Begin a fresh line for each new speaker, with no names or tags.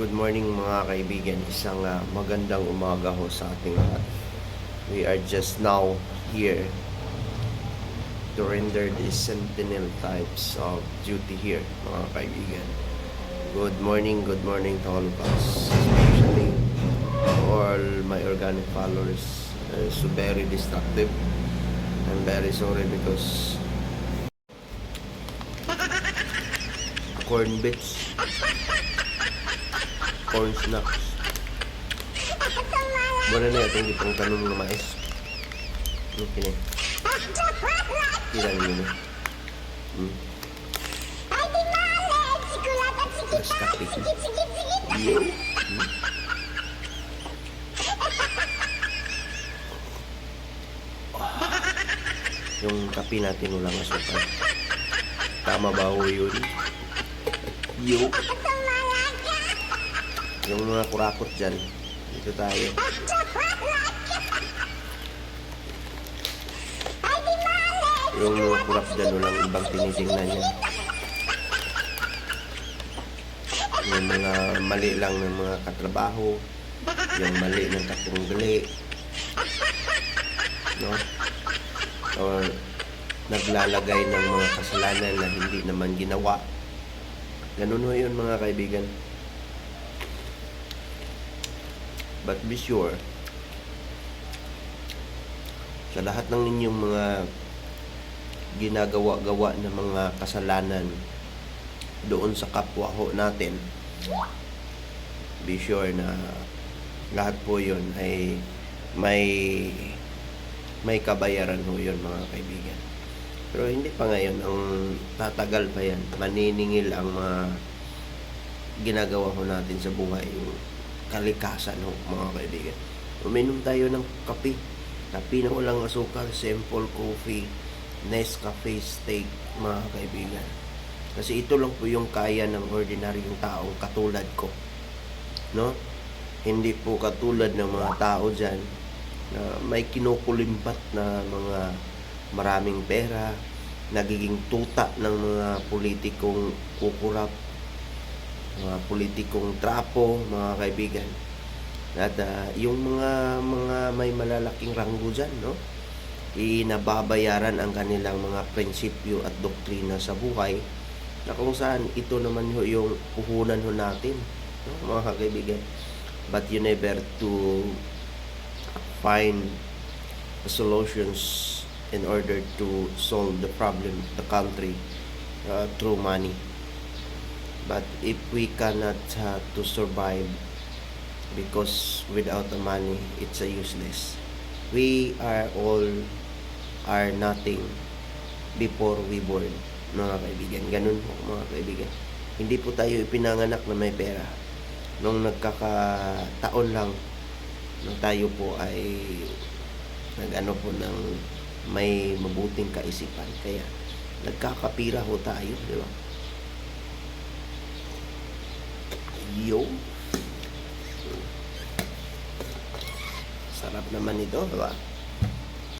Good morning mga kaibigan. Isang ah, magandang umaga ho sa ating lahat. We are just now here to render the sentinel types of duty here mga kaibigan. Good morning, good morning to all of us. Especially all my organic followers. Uh, so very destructive. I'm very sorry because corn bits corn snacks. Bueno na ito, hindi pang tanong na mais. Ano kini? Kailan yun eh? Hmm? Basta piki. Yo. Hmm? Yung kape natin walang asukal. Tama ba ho yun? Yo. Yung mga kurakot dyan. Dito tayo. Yung mga kurap dyan, walang ibang tinitingnan yan. Yung mga mali lang ng mga katrabaho. Yung mali ng katunggali. No? Or naglalagay ng mga kasalanan na hindi naman ginawa. Ganun ho yun mga kaibigan. But be sure, sa lahat ng inyong mga ginagawa-gawa na mga kasalanan doon sa kapwa ho natin, be sure na lahat po yun ay may may kabayaran ho yun mga kaibigan. Pero hindi pa ngayon, ang tatagal pa yan. Maniningil ang mga ginagawa ho natin sa buhay, yung kalikasan ho mga kaibigan. Uminom tayo ng kape. Kape na walang asukal, simple coffee, Nescafe steak mga kaibigan. Kasi ito lang po yung kaya ng ordinaryong taong katulad ko. No? Hindi po katulad ng mga tao dyan na may kinukulimbat na mga maraming pera, nagiging tuta ng mga politikong kukurap, mga politikong trapo, mga kaibigan. At ah, yung mga mga may malalaking ranggo dyan, no? Inababayaran ang kanilang mga prinsipyo at doktrina sa buhay na kung saan ito naman ho yung puhunan ho natin, no? mga kaibigan. But you never to find solutions in order to solve the problem the country uh, through money. But if we cannot uh, to survive because without the money, it's a useless. We are all are nothing before we born, mga kaibigan. Ganun po, mga kaibigan. Hindi po tayo ipinanganak na may pera. Nung nagkakataon lang, nung tayo po ay nag-ano po ng may mabuting kaisipan. Kaya nagkakapira ho tayo, di ba? Yo. Sarap naman ito, di ba?